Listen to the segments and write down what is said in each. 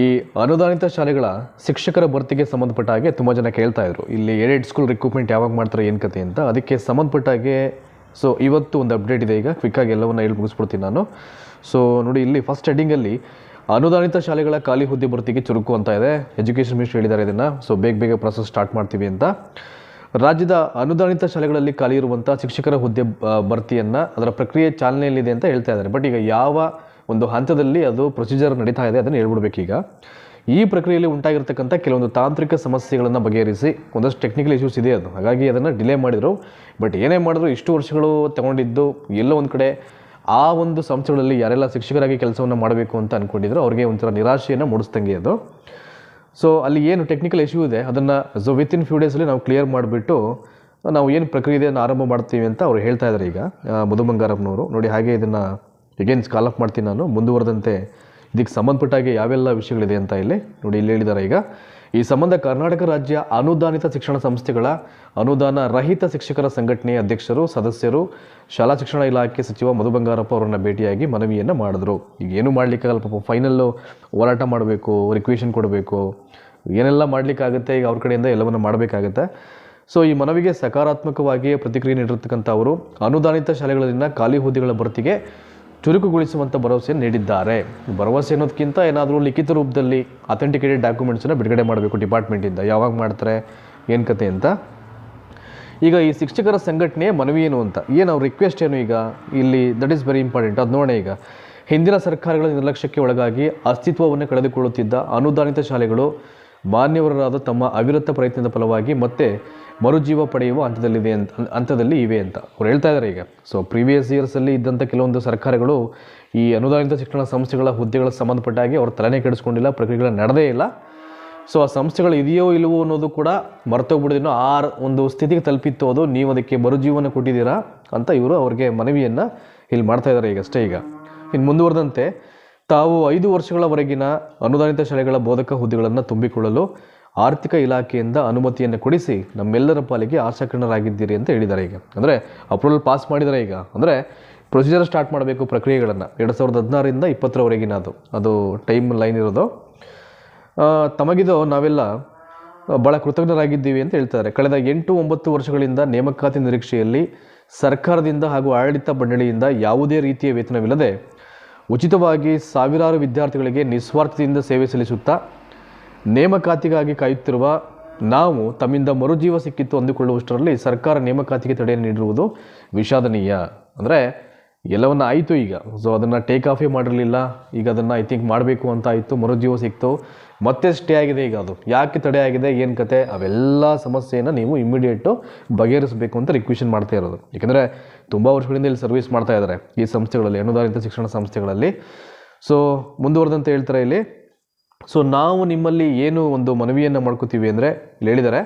ಈ ಅನುದಾನಿತ ಶಾಲೆಗಳ ಶಿಕ್ಷಕರ ಭರ್ತಿಗೆ ಸಂಬಂಧಪಟ್ಟ ಹಾಗೆ ತುಂಬ ಜನ ಕೇಳ್ತಾ ಇದ್ರು. ಇಲ್ಲಿ ಏಡೆಡ್ ಸ್ಕೂಲ್ ರಿಕ್ರೂಟ್ಮೆಂಟ್ ಯಾವಾಗ ಮಾಡ್ತಾರೆ, ಏನು ಕತೆ ಅಂತ. ಅದಕ್ಕೆ ಸಂಬಂಧಪಟ್ಟ ಹಾಗೆ ಸೊ ಇವತ್ತು ಒಂದು ಅಪ್ಡೇಟ್ ಇದೆ ಈಗ. ಕ್ವಿಕ್ಕಾಗಿ ಎಲ್ಲವನ್ನ ಹೇಳಿ ಮುಗಿಸ್ಬಿಡ್ತೀನಿ ನಾನು. ಸೊ ನೋಡಿ, ಇಲ್ಲಿ ಫಸ್ಟ್ ಹೆಡ್ಡಿಂಗಲ್ಲಿ ಅನುದಾನಿತ ಶಾಲೆಗಳ ಖಾಲಿ ಹುದ್ದೆ ಭರ್ತಿಗೆ ಚುರುಕು ಅಂತ ಇದೆ. ಎಜುಕೇಷನ್ ಮಿನಿಸ್ಟರ್ ಹೇಳಿದ್ದಾರೆ ಇದನ್ನು. ಸೊ ಬೇಗ ಬೇಗ ಪ್ರೊಸೆಸ್ ಸ್ಟಾರ್ಟ್ ಮಾಡ್ತೀವಿ ಅಂತ. ರಾಜ್ಯದ ಅನುದಾನಿತ ಶಾಲೆಗಳಲ್ಲಿ ಖಾಲಿ ಇರುವಂಥ ಶಿಕ್ಷಕರ ಹುದ್ದೆ ಭರ್ತಿಯನ್ನು ಅದರ ಪ್ರಕ್ರಿಯೆ ಚಾಲನೆಯಲ್ಲಿದೆ ಅಂತ ಹೇಳ್ತಾ ಇದ್ದಾರೆ. ಬಟ್ ಈಗ ಯಾವ ಒಂದು ಹಂತದಲ್ಲಿ ಅದು ಪ್ರೊಸೀಜರ್ ನಡೀತಾ ಇದೆ, ಅದನ್ನು ಹೇಳ್ಬಿಡ್ಬೇಕೀಗ ಈ ಪ್ರಕ್ರಿಯೆಯಲ್ಲಿ ಉಂಟಾಗಿರ್ತಕ್ಕಂಥ ಕೆಲವೊಂದು ತಾಂತ್ರಿಕ ಸಮಸ್ಯೆಗಳನ್ನು ಬಗೆಹರಿಸಿ ಒಂದಷ್ಟು ಟೆಕ್ನಿಕಲ್ ಇಶ್ಯೂಸ್ ಇದೆ ಅದು. ಹಾಗಾಗಿ ಅದನ್ನು ಡಿಲೇ ಮಾಡಿದರು. ಬಟ್ ಏನೇ ಮಾಡಿದ್ರು ಇಷ್ಟು ವರ್ಷಗಳು ತಗೊಂಡಿದ್ದು, ಎಲ್ಲೋ ಒಂದು ಕಡೆ ಆ ಒಂದು ಸಂಸ್ಥೆಗಳಲ್ಲಿ ಯಾರೆಲ್ಲ ಶಿಕ್ಷಕರಾಗಿ ಕೆಲಸವನ್ನು ಮಾಡಬೇಕು ಅಂತ ಅಂದ್ಕೊಂಡಿದ್ರು ಅವ್ರಿಗೆ ಒಂಥರ ನಿರಾಶೆಯನ್ನು ಮೂಡಿಸ್ದಂಗೆ ಅದು. ಸೊ ಅಲ್ಲಿ ಏನು ಟೆಕ್ನಿಕಲ್ ಇಶ್ಯೂ ಇದೆ, ಅದನ್ನು ಸೊ ವಿತ್ ಇನ್ ಫ್ಯೂ ಡೇಸಲ್ಲಿ ನಾವು ಕ್ಲಿಯರ್ ಮಾಡಿಬಿಟ್ಟು, ನಾವು ಏನು ಪ್ರಕ್ರಿಯೆ ಇದೆ ಆರಂಭ ಮಾಡ್ತೀವಿ ಅಂತ ಅವ್ರು ಹೇಳ್ತಾ ಇದ್ದಾರೆ ಈಗ ಮಧು ಬಂಗಾರಪ್ಪನವರು ನೋಡಿ, ಹಾಗೆ ಇದನ್ನು ಎಗೇನ್ ಕಾಲ್ ಆಫ್ ಮಾಡ್ತೀನಿ ನಾನು. ಮುಂದುವರೆದಂತೆ ಇದಕ್ಕೆ ಸಂಬಂಧಪಟ್ಟಾಗೆ ಯಾವೆಲ್ಲ ವಿಷಯಗಳಿದೆ ಅಂತ ಇಲ್ಲಿ ನೋಡಿ ಇಲ್ಲಿ ಹೇಳಿದ್ದಾರೆ ಈಗ. ಈ ಸಂಬಂಧ ಕರ್ನಾಟಕ ರಾಜ್ಯ ಅನುದಾನಿತ ಶಿಕ್ಷಣ ಸಂಸ್ಥೆಗಳ ಅನುದಾನ ರಹಿತ ಶಿಕ್ಷಕರ ಸಂಘಟನೆಯ ಅಧ್ಯಕ್ಷರು, ಸದಸ್ಯರು, ಶಾಲಾ ಶಿಕ್ಷಣ ಇಲಾಖೆ ಸಚಿವ ಮಧು ಬಂಗಾರಪ್ಪ ಅವರನ್ನು ಭೇಟಿಯಾಗಿ ಮನವಿಯನ್ನು ಮಾಡಿದ್ರು. ಈಗ ಏನು ಮಾಡಲಿಕ್ಕಾಗಲ್ಲ ಪಾಪ ಫೈನಲ್ಲು ಹೋರಾಟ ಮಾಡಬೇಕು ರಿಕ್ವೇಷನ್ ಕೊಡಬೇಕು. ಏನೆಲ್ಲ ಮಾಡಲಿಕ್ಕಾಗುತ್ತೆ ಈಗ ಅವ್ರ ಕಡೆಯಿಂದ ಎಲ್ಲವನ್ನು ಮಾಡಬೇಕಾಗತ್ತೆ. ಸೊ ಈ ಮನವಿಗೆ ಸಕಾರಾತ್ಮಕವಾಗಿ ಪ್ರತಿಕ್ರಿಯೆ ನೀಡಿರ್ತಕ್ಕಂಥ ಅವರು ಅನುದಾನಿತ ಶಾಲೆಗಳಲ್ಲಿನ ಖಾಲಿ ಹುದ್ದೆಗಳ ಭರ್ತಿಗೆ ಚುರುಕುಗೊಳಿಸುವಂಥ ಭರವಸೆಯನ್ನು ನೀಡಿದ್ದಾರೆ. ಭರವಸೆ ಅನ್ನೋದಕ್ಕಿಂತ ಏನಾದರೂ ಲಿಖಿತ ರೂಪದಲ್ಲಿ ಅಥೆಂಟಿಕೇಟೆಡ್ ಡಾಕ್ಯುಮೆಂಟ್ಸನ್ನು ಬಿಡುಗಡೆ ಮಾಡಬೇಕು ಡಿಪಾರ್ಟ್ಮೆಂಟಿಂದ ಯಾವಾಗ ಮಾಡ್ತಾರೆ? ಏನು ಕತೆ ಅಂತ? ಈಗ ಈ ಶಿಕ್ಷಕರ ಸಂಘಟನೆ ಮನವಿ ಏನು ಅಂತ? ಏನು ಅವ್ರ ರಿಕ್ವೆಸ್ಟ್ ಏನು ಈಗ? ಇಲ್ಲಿ ದಟ್ ಈಸ್ ವೆರಿ ಇಂಪಾರ್ಟೆಂಟ್ ಅದು ನೋಡೋಣ ಈಗ. ಹಿಂದಿನ ಸರ್ಕಾರಗಳ ನಿರ್ಲಕ್ಷ್ಯಕ್ಕೆ ಒಳಗಾಗಿ ಅಸ್ತಿತ್ವವನ್ನು ಕಳೆದುಕೊಳ್ಳುತ್ತಿದ್ದ ಅನುದಾನಿತ ಶಾಲೆಗಳು ಮಾನ್ಯವರಾದ ತಮ್ಮ ಅವಿರತ ಪ್ರಯತ್ನದ ಫಲವಾಗಿ ಮತ್ತೆ ಮರುಜೀವ ಪಡೆಯುವ ಹಂತದಲ್ಲಿದೆ ಅಂತ, ಹಂತದಲ್ಲಿ ಇವೆ ಅಂತ ಅವ್ರು ಹೇಳ್ತಾ ಇದ್ದಾರೆ ಈಗ. ಸೊ ಪ್ರೀವಿಯಸ್ ಇಯರ್ಸಲ್ಲಿ ಇದ್ದಂಥ ಕೆಲವೊಂದು ಸರ್ಕಾರಗಳು ಈ ಅನುದಾನಿತ ಶಿಕ್ಷಣ ಸಂಸ್ಥೆಗಳ ಹುದ್ದೆಗಳ ಸಂಬಂಧಪಟ್ಟಾಗಿ ಅವ್ರ ತಲೆನೇ ಕೆಡಿಸ್ಕೊಂಡಿಲ್ಲ, ಪ್ರಕ್ರಿಯೆಗಳು ನಡೆದೇ ಇಲ್ಲ. ಸೊ ಆ ಸಂಸ್ಥೆಗಳು ಇದೆಯೋ ಇಲ್ಲವೋ ಅನ್ನೋದು ಕೂಡ ಮರ್ತೋಗ್ಬಿಡಿದಿನೋ ಆ ಒಂದು ಸ್ಥಿತಿಗೆ ತಲುಪಿತ್ತು ಅದು, ನೀವು ಅದಕ್ಕೆ ಮರುಜೀವನ ಕೊಟ್ಟಿದ್ದೀರಾ ಅಂತ ಇವರು ಅವ್ರಿಗೆ ಮನವಿಯನ್ನು ಇಲ್ಲಿ ಮಾಡ್ತಾ ಇದ್ದಾರೆ ಈಗ ಅಷ್ಟೇ ಈಗ. ಇನ್ನು ಮುಂದುವರೆದಂತೆ, ತಾವು ಐದು ವರ್ಷಗಳವರೆಗಿನ ಅನುದಾನಿತ ಶಾಲೆಗಳ ಬೋಧಕ ಹುದ್ದೆಗಳನ್ನು ತುಂಬಿಕೊಳ್ಳಲು ಆರ್ಥಿಕ ಇಲಾಖೆಯಿಂದ ಅನುಮತಿಯನ್ನು ಕೊಡಿಸಿ ನಮ್ಮೆಲ್ಲರ ಪಾಲಿಗೆ ಆಶಾಕರಣರಾಗಿದ್ದೀರಿ ಅಂತ ಹೇಳಿದ್ದಾರೆ ಈಗ. ಅಂದರೆ ಅಪ್ರೂವಲ್ ಪಾಸ್ ಮಾಡಿದರೆ ಈಗ. ಅಂದರೆ ಪ್ರೊಸೀಜರ್ ಸ್ಟಾರ್ಟ್ ಮಾಡಬೇಕು ಪ್ರಕ್ರಿಯೆಗಳನ್ನು. ಎರಡು ಸಾವಿರದ ಹದಿನಾರರಿಂದ ಇಪ್ಪತ್ತರವರೆಗಿನ ಅದು. ಅದು ಟೈಮ್ ಲೈನ್ ಇರೋದು. ತಮಗಿದು ನಾವೆಲ್ಲ ಭಾಳ ಕೃತಜ್ಞರಾಗಿದ್ದೀವಿ ಅಂತ ಹೇಳ್ತಾರೆ. ಕಳೆದ ಎಂಟು ಒಂಬತ್ತು ವರ್ಷಗಳಿಂದ ನೇಮಕಾತಿ ನಿರೀಕ್ಷೆಯಲ್ಲಿ ಸರ್ಕಾರದಿಂದ ಹಾಗೂ ಆಡಳಿತ ಮಂಡಳಿಯಿಂದ ಯಾವುದೇ ರೀತಿಯ ವೇತನವಿಲ್ಲದೆ ಉಚಿತವಾಗಿ ಸಾವಿರಾರು ವಿದ್ಯಾರ್ಥಿಗಳಿಗೆ ನಿಸ್ವಾರ್ಥದಿಂದ ಸೇವೆ ಸಲ್ಲಿಸುತ್ತಾ ನೇಮಕಾತಿಗಾಗಿ ಕಾಯುತ್ತಿರುವ ನಾವು ತಮ್ಮಿಂದ ಮರುಜೀವ ಸಿಕ್ಕಿತ್ತು ಅಂದುಕೊಳ್ಳುವಷ್ಟರಲ್ಲಿ ಸರ್ಕಾರ ನೇಮಕಾತಿಗೆ ತಡೆಯನ್ನು ನೀಡಿರುವುದು ವಿಷಾದನೀಯ. ಅಂದರೆ ಎಲ್ಲವನ್ನ ಆಯಿತು ಈಗ. ಸೊ ಅದನ್ನು ಟೇಕ್ ಆಫೇ ಮಾಡಿರಲಿಲ್ಲ. ಈಗ ಅದನ್ನು ಐ ಥಿಂಕ್ ಮಾಡಬೇಕು ಅಂತ ಆಯಿತು, ಮರುಜೀವ ಸಿಕ್ತು. ಮತ್ತೆ ಸ್ಟೇ ಆಗಿದೆ ಈಗ ಅದು. ಯಾಕೆ ತಡೆ ಆಗಿದೆ, ಏನು ಕತೆ? ಅವೆಲ್ಲ ಸಮಸ್ಯೆಯನ್ನು ನೀವು ಇಮ್ಮಿಡಿಯೇಟು ಬಗೆಹರಿಸಬೇಕು ಅಂತ ರಿಕ್ವೆಷನ್ ಮಾಡ್ತಾ ಇರೋದು. ಏಕೆಂದರೆ ತುಂಬ ವರ್ಷಗಳಿಂದ ಇಲ್ಲಿ ಸರ್ವಿಸ್ ಮಾಡ್ತಾ ಇದ್ದಾರೆ ಈ ಸಂಸ್ಥೆಗಳಲ್ಲಿ, ಅನುದಾನಿತ ಶಿಕ್ಷಣ ಸಂಸ್ಥೆಗಳಲ್ಲಿ. ಸೊ ಮುಂದುವರೆದಂತೆ ಹೇಳ್ತಾರೆ ಇಲ್ಲಿ ಸೊ ನಾವು ನಿಮ್ಮಲ್ಲಿ ಏನು ಒಂದು ಮನವಿಯನ್ನು ಮಾಡ್ಕೋತೀವಿ ಅಂದರೆ, ಇಲ್ಲಿ ಹೇಳಿದ್ದಾರೆ,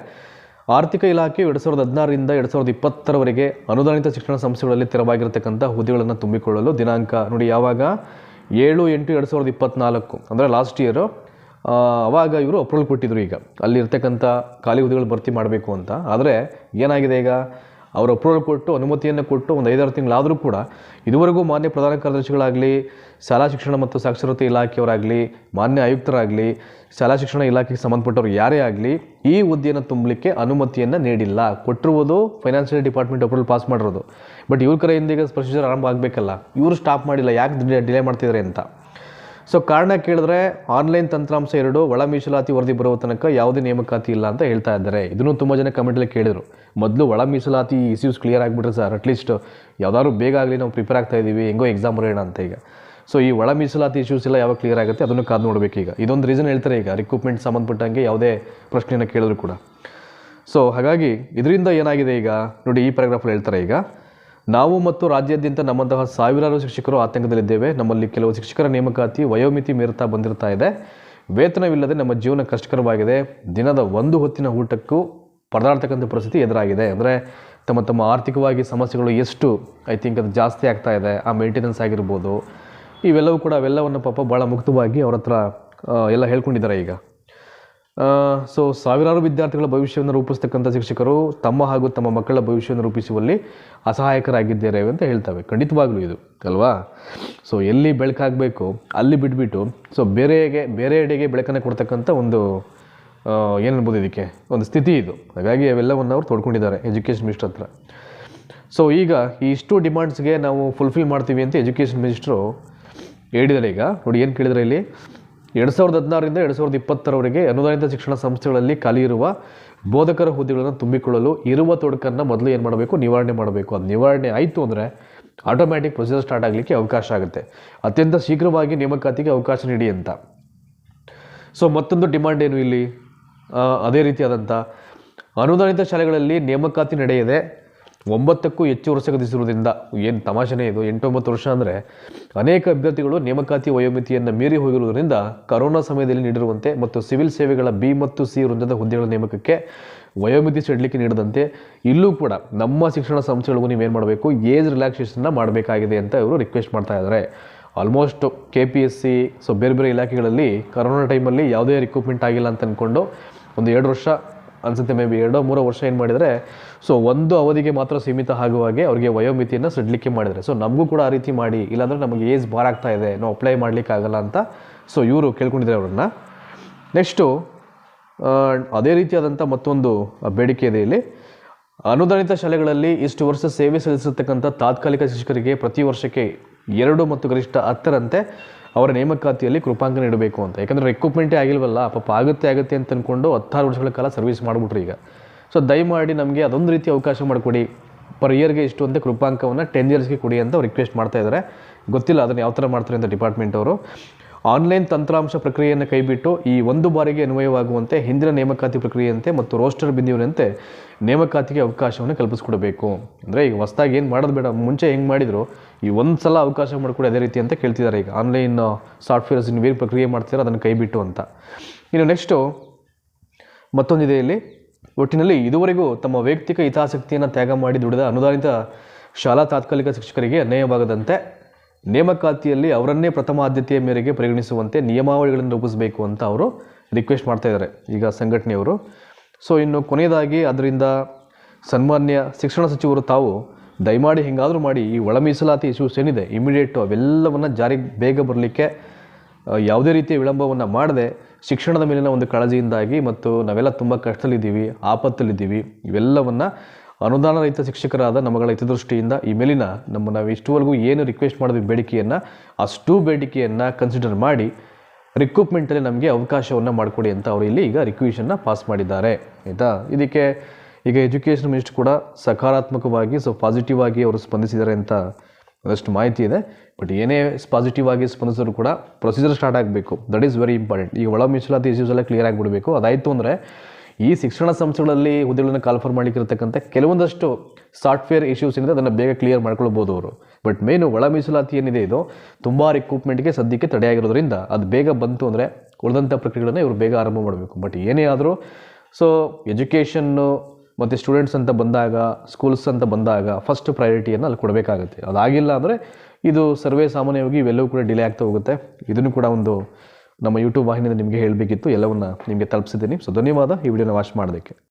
ಆರ್ಥಿಕ ಇಲಾಖೆ ಎರಡು ಸಾವಿರದ ಹದಿನಾರರಿಂದ ಎರಡು ಸಾವಿರದ ಇಪ್ಪತ್ತರವರೆಗೆ ಅನುದಾನಿತ ಶಿಕ್ಷಣ ಸಂಸ್ಥೆಗಳಲ್ಲಿ ತೆರವಾಗಿರತಕ್ಕಂಥ ಹುದ್ದೆಗಳನ್ನು ತುಂಬಿಕೊಳ್ಳಲು ದಿನಾಂಕ ನೋಡಿ, ಯಾವಾಗ? ಏಳು ಎಂಟು ಎರಡು ಸಾವಿರದ ಇಪ್ಪತ್ತ್ನಾಲ್ಕು ಅಂದರೆ ಲಾಸ್ಟ್ ಇಯರು ಅವಾಗ ಇವರು ಅಪ್ರೂವಲ್ ಕೊಟ್ಟಿದ್ರು ಈಗ. ಅಲ್ಲಿರ್ತಕ್ಕಂಥ ಖಾಲಿ ಹುದ್ದೆಗಳು ಭರ್ತಿ ಮಾಡಬೇಕು ಅಂತ. ಆದರೆ ಏನಾಗಿದೆ ಈಗ? ಅವರು ಅಪ್ರೂವಲ್ ಕೊಟ್ಟು, ಅನುಮತಿಯನ್ನು ಕೊಟ್ಟು ಒಂದು ಐದಾರು ತಿಂಗಳಾದರೂ ಕೂಡ ಇದುವರೆಗೂ ಮಾನ್ಯ ಪ್ರಧಾನ ಕಾರ್ಯದರ್ಶಿಗಳಾಗಲಿ, ಶಾಲಾ ಶಿಕ್ಷಣ ಮತ್ತು ಸಾಕ್ಷರತೆ ಇಲಾಖೆಯವರಾಗಲಿ, ಮಾನ್ಯ ಆಯುಕ್ತರಾಗಲಿ, ಶಾಲಾ ಶಿಕ್ಷಣ ಇಲಾಖೆಗೆ ಸಂಬಂಧಪಟ್ಟವರು ಯಾರೇ ಆಗಲಿ, ಈ ಹುದ್ದೆಯನ್ನು ತುಂಬಲಿಕ್ಕೆ ಅನುಮತಿಯನ್ನು ನೀಡಿಲ್ಲ. ಕೊಟ್ಟಿರುವುದು ಫೈನಾನ್ಷಿಯಲ್ ಡಿಪಾರ್ಟ್ಮೆಂಟ್ ಅಪ್ರೂವಲ್ ಪಾಸ್ ಮಾಡಿರೋದು. ಬಟ್ ಇವ್ರ ಕರೆ ಈಗ ಪ್ರೊಸೀಜರ್ ಆರಂಭ ಆಗಬೇಕಲ್ಲ. ಇವರು ಸ್ಟಾಪ್ ಮಾಡಿಲ್ಲ. ಯಾಕೆ ಡಿಲೇ ಮಾಡ್ತಿದ್ದಾರೆ ಅಂತ. ಸೊ ಕಾರಣ ಕೇಳಿದ್ರೆ ಆನ್ಲೈನ್ ತಂತ್ರಾಂಶ ಎರಡು, ಒಳ ಮೀಸಲಾತಿ ವರದಿ ಬರುವ ತನಕ ಯಾವುದೇ ನೇಮಕಾತಿ ಇಲ್ಲ ಅಂತ ಹೇಳ್ತಾ ಇದ್ದಾರೆ. ಇದನ್ನು ತುಂಬ ಜನ ಕಮೆಂಟಲ್ಲಿ ಕೇಳಿದರು. ಮೊದಲು ಒಳ ಮೀಸಲಾತಿ ಇಶ್ಯೂಸ್ ಕ್ಲಿಯರ್ ಆಗಿಬಿಟ್ರೆ ಸರ್ ಅಟ್ಲೀಸ್ಟ್ ಯಾವ್ದಾದ್ರು ಬೇಗ ಆಗಲಿ ನಾವು ಪ್ರಿಪೇರ್ ಆಗ್ತಾ ಇದ್ದೀವಿ ಹೆಂಗೋ ಎಕ್ಸಾಮ್ ಬರೆಯೋಣ ಅಂತ ಈಗ. ಸೊ ಈ ಒಳ ಮೀಸಲಾತಿ ಇಶ್ಯೂಸ್ ಎಲ್ಲ ಯಾವಾಗ ಕ್ಲಿಯರ್ ಆಗುತ್ತೆ ಅದನ್ನು ಕಾದು ನೋಡಬೇಕು ಈಗ. ಇದೊಂದು ರೀಸನ್ ಹೇಳ್ತಾರೆ ಈಗ ರಿಕ್ರೂಟ್ಮೆಂಟ್ ಸಂಬಂಧಪಟ್ಟಂಗೆ ಯಾವುದೇ ಪ್ರಶ್ನೆಯನ್ನು ಕೇಳಿದ್ರು ಕೂಡ. ಸೊ ಹಾಗಾಗಿ ಇದರಿಂದ ಏನಾಗಿದೆ ಈಗ? ನೋಡಿ ಈ ಪ್ಯಾರಾಗ್ರಾಫಲ್ಲಿ ಹೇಳ್ತಾರೆ ಈಗ. ನಾವು ಮತ್ತು ರಾಜ್ಯಾದ್ಯಂತ ನಮ್ಮಂತಹ ಸಾವಿರಾರು ಶಿಕ್ಷಕರು ಆತಂಕದಲ್ಲಿದ್ದೇವೆ. ನಮ್ಮಲ್ಲಿ ಕೆಲವು ಶಿಕ್ಷಕರ ನೇಮಕಾತಿ ವಯೋಮಿತಿ ಮೀರುತ್ತಾ ಬಂದಿರ್ತಾ ಇದೆ. ವೇತನವಿಲ್ಲದೆ ನಮ್ಮ ಜೀವನ ಕಷ್ಟಕರವಾಗಿದೆ. ದಿನದ ಒಂದು ಹೊತ್ತಿನ ಊಟಕ್ಕೂ ಪರದಾಡ್ತಕ್ಕಂಥ ಪರಿಸ್ಥಿತಿ ಎದುರಾಗಿದೆ. ಅಂದರೆ ತಮ್ಮ ತಮ್ಮ ಆರ್ಥಿಕವಾಗಿ ಸಮಸ್ಯೆಗಳು ಎಷ್ಟು ಐ ಥಿಂಕ್ ಅದು ಜಾಸ್ತಿ ಆಗ್ತಾ ಇದೆ. ಆ ಮೇಂಟೆನೆನ್ಸ್ ಆಗಿರ್ಬೋದು. ಇವೆಲ್ಲವೂ ಕೂಡ ಅವೆಲ್ಲವನ್ನು ಪಾಪ ಭಾಳ ಮುಕ್ತವಾಗಿ ಅವ್ರ ಹತ್ರ ಎಲ್ಲ ಹೇಳ್ಕೊಂಡಿದ್ದಾರೆ ಈಗ. ಸೊ ಸಾವಿರಾರು ವಿದ್ಯಾರ್ಥಿಗಳ ಭವಿಷ್ಯವನ್ನು ರೂಪಿಸ್ತಕ್ಕಂಥ ಶಿಕ್ಷಕರು ತಮ್ಮ ಹಾಗೂ ತಮ್ಮ ಮಕ್ಕಳ ಭವಿಷ್ಯವನ್ನು ರೂಪಿಸುವಲ್ಲಿ ಅಸಹಾಯಕರಾಗಿದ್ದಾರೆ ಅಂತ ಹೇಳ್ತವೆ. ಖಂಡಿತವಾಗ್ಲೂ ಇದು, ಅಲ್ವಾ? ಸೊ ಎಲ್ಲಿ ಬೆಳಕಾಗಬೇಕು, ಅಲ್ಲಿ ಬಿಟ್ಬಿಟ್ಟು ಸೊ ಬೇರೆಗೆ, ಬೇರೆ ಎಡೆಗೆ ಬೆಳಕನ್ನು ಕೊಡ್ತಕ್ಕಂಥ ಒಂದು ಏನು ಇದಕ್ಕೆ? ಒಂದು ಸ್ಥಿತಿ ಇದು. ಹಾಗಾಗಿ ಅವೆಲ್ಲವನ್ನು ಅವ್ರು ತೊಡ್ಕೊಂಡಿದ್ದಾರೆ ಎಜುಕೇಷನ್ ಮಿನಿಸ್ಟರ್ ಹತ್ರ. ಸೊ ಈಗ ಈ ಇಷ್ಟು ಡಿಮ್ಯಾಂಡ್ಸ್ಗೆ ನಾವು ಫುಲ್ಫಿಲ್ ಮಾಡ್ತೀವಿ ಅಂತ ಎಜುಕೇಷನ್ ಮಿನಿಸ್ಟ್ರು ಹೇಳಿದ್ದಾರೆ ಈಗ. ನೋಡಿ ಏನು ಕೇಳಿದರೆ ಇಲ್ಲಿ. ಎರಡು ಸಾವಿರದ ಹದಿನಾರರಿಂದ ಎರಡು ಸಾವಿರದ ಇಪ್ಪತ್ತರವರೆಗೆ ಅನುದಾನಿತ ಶಿಕ್ಷಣ ಸಂಸ್ಥೆಗಳಲ್ಲಿ ಖಾಲಿ ಇರುವ ಬೋಧಕರ ಹುದ್ದೆಗಳನ್ನು ತುಂಬಿಕೊಳ್ಳಲು ಇರುವ ತೊಡಕನ್ನು ಮೊದಲು ಏನು ಮಾಡಬೇಕು? ನಿವಾರಣೆ ಮಾಡಬೇಕು. ಅದು ನಿವಾರಣೆ ಆಯಿತು ಅಂದರೆ ಆಟೋಮ್ಯಾಟಿಕ್ ಪ್ರೊಸೀಜರ್ ಸ್ಟಾರ್ಟ್ ಆಗಲಿಕ್ಕೆ ಅವಕಾಶ ಆಗುತ್ತೆ. ಅತ್ಯಂತ ಶೀಘ್ರವಾಗಿ ನೇಮಕಾತಿಗೆ ಅವಕಾಶ ನೀಡಿ ಅಂತ. ಸೊ ಮತ್ತೊಂದು ಡಿಮಾಂಡ್ ಏನು ಇಲ್ಲಿ? ಅದೇ ರೀತಿಯಾದಂಥ ಅನುದಾನಿತ ಶಾಲೆಗಳಲ್ಲಿ ನೇಮಕಾತಿ ನಡೆಯದೆ. ಒಂಬತ್ತಕ್ಕೂ ಹೆಚ್ಚು ವರ್ಷ ಕದಿಸಿರುವುದರಿಂದ ಏನು ತಮಾಷೆನೇ ಇದು, ಎಂಟೊಂಬತ್ತು ವರ್ಷ ಅಂದರೆ ಅನೇಕ ಅಭ್ಯರ್ಥಿಗಳು ನೇಮಕಾತಿ ವಯೋಮಿತಿಯನ್ನು ಮೀರಿ ಹೋಗಿರುವುದರಿಂದ ಕರೋನಾ ಸಮಯದಲ್ಲಿ ನೀಡಿರುವಂತೆ ಮತ್ತು ಸಿವಿಲ್ ಸೇವೆಗಳ ಬಿ ಮತ್ತು ಸಿ ವೃಂದದ ಹುದ್ದೆಗಳ ನೇಮಕಕ್ಕೆ ವಯೋಮಿತಿ ಸಡಿಲಿಕೆ ನೀಡದಂತೆ ಇಲ್ಲೂ ಕೂಡ ನಮ್ಮ ಶಿಕ್ಷಣ ಸಂಸ್ಥೆಗಳಿಗೂ ನೀವೇನು ಮಾಡಬೇಕು, ಏಜ್ ರಿಲ್ಯಾಕ್ಸೇಷನ್ನ ಮಾಡಬೇಕಾಗಿದೆ ಅಂತ ಇವರು ರಿಕ್ವೆಸ್ಟ್ ಮಾಡ್ತಾ ಇದ್ದಾರೆ almost K P S C so ಬೇರೆ ಬೇರೆ ಇಲಾಖೆಗಳಲ್ಲಿ ಕರೋನಾ ಟೈಮಲ್ಲಿ ಯಾವುದೇ ರಿಕ್ರೂಟ್ಮೆಂಟ್ ಆಗಿಲ್ಲ ಅಂತ ಅಂದ್ಕೊಂಡು ಒಂದು ಎರಡು ವರ್ಷ ಅನ್ಸುತ್ತೆ ಮೇ ಬಿ ಎರಡೋ ಮೂರೋ ವರ್ಷ ಏನು ಮಾಡಿದರೆ ಸೊ ಒಂದು ಅವಧಿಗೆ ಮಾತ್ರ ಸೀಮಿತ ಹಾಗೆ ಅವರಿಗೆ ವಯೋಮಿತಿಯನ್ನು ಸಿಡ್ಲಿಕ್ಕೆ ಮಾಡಿದರೆ. ಸೊ ನಮಗೂ ಕೂಡ ಆ ರೀತಿ ಮಾಡಿ, ಇಲ್ಲಾಂದರೆ ನಮಗೆ ಏಜ್ ಬಾರ್ ಆಗ್ತಾ ಇದೆ, ನಾವು ಅಪ್ಲೈ ಮಾಡಲಿಕ್ಕೆ ಆಗಲ್ಲ ಅಂತ. ಸೊ ಇವರು ಕೇಳ್ಕೊಂಡಿದ್ದಾರೆ ಅವ್ರನ್ನ. ನೆಕ್ಸ್ಟು ಅದೇ ರೀತಿಯಾದಂಥ ಮತ್ತೊಂದು ಬೇಡಿಕೆ ಇದೆ ಇಲ್ಲಿ. ಅನುದಾನಿತ ಶಾಲೆಗಳಲ್ಲಿ ಇಷ್ಟು ವರ್ಷ ಸೇವೆ ಸಲ್ಲಿಸತಕ್ಕಂಥ ತಾತ್ಕಾಲಿಕ ಶಿಕ್ಷಕರಿಗೆ ಪ್ರತಿ ವರ್ಷಕ್ಕೆ ಎರಡು ಮತ್ತು ಗರಿಷ್ಠ ಹತ್ತರಂತೆ ಅವರ ನೇಮಕಾತಿಯಲ್ಲಿ ಕೃಪಾಂಕ ನೀಡಬೇಕು ಅಂತ. ಯಾಕಂದರೆ ರಿಕ್ರೂಟ್ಮೆಂಟೇ ಆಗಿಲ್ವಲ್ಲ, ಪಾಪ ಆಗುತ್ತೆ ಆಗುತ್ತೆ ಅಂತ ಅಂದ್ಕೊಂಡು ಹತ್ತಾರು ವರ್ಷಗಳ ಕಾಲ ಸರ್ವಿಸ್ ಮಾಡಿಬಿಟ್ರು ಈಗ. ಸೊ ದಯಮಾಡಿ ನಮಗೆ ಅದೊಂದು ರೀತಿ ಅವಕಾಶ ಮಾಡಿಕೊಡಿ. ಪರ್ ಇಯರ್ಗೆ ಇಷ್ಟು ಅಂತ ಕೃಪಾಂಕವನ್ನು ಟೆನ್ ಇಯರ್ಸ್ಗೆ ಕೊಡಿ ಅಂತ ರಿಕ್ವೆಸ್ಟ್ ಮಾಡ್ತಾ ಇದ್ದಾರೆ ಗೊತ್ತಿಲ್ಲ ಅದನ್ನು ಯಾವ ಥರ ಮಾಡ್ತಾರೆ ಅಂತ ಡಿಪಾರ್ಟ್ಮೆಂಟ್ ಅವರು. ಆನ್ಲೈನ್ ತಂತ್ರಾಂಶ ಪ್ರಕ್ರಿಯೆಯನ್ನು ಕೈಬಿಟ್ಟು ಈ ಒಂದು ಬಾರಿಗೆ ಅನ್ವಯವಾಗುವಂತೆ ಹಿಂದಿನ ನೇಮಕಾತಿ ಪ್ರಕ್ರಿಯೆಯಂತೆ ಮತ್ತು ರೋಸ್ಟರ್ ಬಿಂದುವಿನಂತೆ ನೇಮಕಾತಿಗೆ ಅವಕಾಶವನ್ನು ಕಲ್ಪಿಸ್ಕೊಡಬೇಕು. ಅಂದರೆ ಈಗ ಹೊಸ್ದಾಗಿ ಏನು ಮಾಡೋದು ಬೇಡ, ಮುಂಚೆ ಹೆಂಗೆ ಮಾಡಿದ್ರು, ಈ ಒಂದು ಸಲ ಅವಕಾಶ ಮಾಡಿಕೊಡಿ ಅದೇ ರೀತಿ ಅಂತ ಕೇಳ್ತಿದ್ದಾರೆ. ಈಗ ಆನ್ಲೈನ್ ಸಾಫ್ಟ್ವೇರ್ಸ್ ಏನು ಪ್ರಕ್ರಿಯೆ ಮಾಡ್ತೀರೋ ಅದನ್ನು ಕೈಬಿಟ್ಟು ಅಂತ. ಇನ್ನು ನೆಕ್ಸ್ಟು ಮತ್ತೊಂದಿದೆ ಇಲ್ಲಿ. ಒಟ್ಟಿನಲ್ಲಿ ಇದುವರೆಗೂ ತಮ್ಮ ವೈಯಕ್ತಿಕ ಹಿತಾಸಕ್ತಿಯನ್ನು ತ್ಯಾಗ ಮಾಡಿ ದುಡಿದ ಅನುದಾನಿತ ಶಾಲಾ ತಾತ್ಕಾಲಿಕ ಶಿಕ್ಷಕರಿಗೆ ಅನ್ಯಾಯವಾಗದಂತೆ ನೇಮಕಾತಿಯಲ್ಲಿ ಅವರನ್ನೇ ಪ್ರಥಮ ಆದ್ಯತೆಯ ಮೇರೆಗೆ ಪರಿಗಣಿಸುವಂತೆ ನಿಯಮಾವಳಿಗಳನ್ನು ರೂಪಿಸಬೇಕು ಅಂತ ಅವರು ರಿಕ್ವೆಸ್ಟ್ ಮಾಡ್ತಾ ಇದ್ದಾರೆ ಈಗ ಸಂಘಟನೆಯವರು. ಸೊ ಇನ್ನು ಕೊನೆಯದಾಗಿ ಅದರಿಂದ ಸನ್ಮಾನ್ಯ ಶಿಕ್ಷಣ ಸಚಿವರು ತಾವು ದಯಮಾಡಿ ಹೆಂಗಾದರೂ ಮಾಡಿ ಈ ಒಳ ಮೀಸಲಾತಿ ಇಶ್ಯೂಸ್ ಏನಿದೆ ಇಮಿಡಿಯೇಟು ಅವೆಲ್ಲವನ್ನು ಜಾರಿಗೆ ಬೇಗ ಬರಲಿಕ್ಕೆ ಯಾವುದೇ ರೀತಿಯ ವಿಳಂಬವನ್ನು ಮಾಡದೆ ಶಿಕ್ಷಣದ ಮೇಲಿನ ಒಂದು ಕಾಳಜಿಯಿಂದಾಗಿ ಮತ್ತು ನಾವೆಲ್ಲ ತುಂಬ ಕಷ್ಟದಲ್ಲಿದ್ದೀವಿ, ಆಪತ್ತಲ್ಲಿದ್ದೀವಿ, ಇವೆಲ್ಲವನ್ನು ಅನುದಾನ ರಹಿತ ಶಿಕ್ಷಕರಾದ ನಮ್ಮಗಳ ಹಿತದೃಷ್ಟಿಯಿಂದ ಈ ಮೇಲಿನ ನಮ್ಮ ನಾವು ಇಷ್ಟುವರೆಗೂ ಏನು ರಿಕ್ವೆಸ್ಟ್ ಮಾಡಿದ್ವಿ ಬೇಡಿಕೆಯನ್ನು, ಅಷ್ಟು ಬೇಡಿಕೆಯನ್ನು ಕನ್ಸಿಡರ್ ಮಾಡಿ ರಿಕ್ರೂಟ್ಮೆಂಟಲ್ಲಿ ನಮಗೆ ಅವಕಾಶವನ್ನು ಮಾಡಿಕೊಡಿ ಅಂತ ಅವರು ಇಲ್ಲಿ ಈಗ ರಿಕ್ವೆಷನ್ನ ಪಾಸ್ ಮಾಡಿದ್ದಾರೆ. ಆಯಿತಾ? ಇದಕ್ಕೆ ಈಗ ಎಜುಕೇಷನ್ ಮಿನಿಸ್ಟರ್ ಕೂಡ ಸಕಾರಾತ್ಮಕವಾಗಿ ಸೊ ಪಾಸಿಟಿವ್ ಆಗಿ ಅವರು ಸ್ಪಂದಿಸಿದ್ದಾರೆ ಅಂತ ಒಂದಷ್ಟು ಮಾಹಿತಿ ಇದೆ. ಬಟ್ ಏನೇ ಪಾಸಿಟಿವ್ ಆಗಿ ಸ್ಪಂದಿಸಿದ್ರು ಕೂಡ ಪ್ರೊಸೀಜರ್ ಸ್ಟಾರ್ಟ್ ಆಗಬೇಕು. ದಟ್ ಈಸ್ ವೆರಿ ಇಂಪಾರ್ಟೆಂಟ್ ಈಗ ಒಳ ಮೀಸಲಾತಿ ಇಶ್ಯೂಸ್ ಎಲ್ಲ ಕ್ಲಿಯರ್ ಆಗಿಬಿಡಬೇಕು. ಅದಾಯಿತು ಅಂದರೆ ಈ ಶಿಕ್ಷಣ ಸಂಸ್ಥೆಗಳಲ್ಲಿ ಹುದ್ದೆಗಳನ್ನು ಕಾಲ್ಫರ್ ಮಾಡಲಿಕ್ಕಿರತಕ್ಕಂಥ ಕೆಲವೊಂದಷ್ಟು ಸಾಫ್ಟ್ವೇರ್ ಇಶ್ಯೂಸ್ ಏನಿದೆ ಅದನ್ನು ಬೇಗ ಕ್ಲಿಯರ್ ಮಾಡ್ಕೊಳ್ಬೋದು ಅವರು. ಬಟ್ ಮೇನು ಒಳ ಮೀಸಲಾತಿ ಏನಿದೆ ಇದು? ತುಂಬ ರಿಕ್ರೂಟ್ಮೆಂಟ್ಗೆ ಸದ್ಯಕ್ಕೆ ತಡೆಯಾಗಿರೋದ್ರಿಂದ ಅದು ಬೇಗ ಬಂತು ಅಂದರೆ ಉಳಿದಂಥ ಪ್ರಕ್ರಿಯೆಗಳನ್ನು ಇವರು ಬೇಗ ಆರಂಭ ಮಾಡಬೇಕು. ಬಟ್ ಏನೇ ಆದರೂ ಸೊ ಎಜುಕೇಷನ್ನು ಮತ್ತು ಸ್ಟೂಡೆಂಟ್ಸ್ ಅಂತ ಬಂದಾಗ ಸ್ಕೂಲ್ಸ್ ಅಂತ ಬಂದಾಗ ಫಸ್ಟ್ ಪ್ರಯಾರಿಟಿಯನ್ನು ಅಲ್ಲಿ ಕೊಡಬೇಕಾಗುತ್ತೆ. ಅದಾಗಿಲ್ಲ ಅಂದರೆ ಇದು ಸರ್ವೇ ಸಾಮಾನ್ಯವಾಗಿ ಇವೆಲ್ಲವೂ ಕೂಡ ಡಿಲೇ ಆಗ್ತಾ ಹೋಗುತ್ತೆ. ಇದನ್ನು ಕೂಡ ಒಂದು ನಮ್ಮ ಯೂಟ್ಯೂಬ್ ವಾಹಿನಿಯಿಂದ ನಿಮಗೆ ಹೇಳಬೇಕಿತ್ತು ಎಲ್ಲವನ್ನು ನಿಮಗೆ ತಲುಪಿಸಿದ್ದೀನಿ. ಸೊ ಧನ್ಯವಾದ. ಈ ವಿಡಿಯೋನ ವಾಚ್ ಮಾಡೋದಕ್ಕೆ.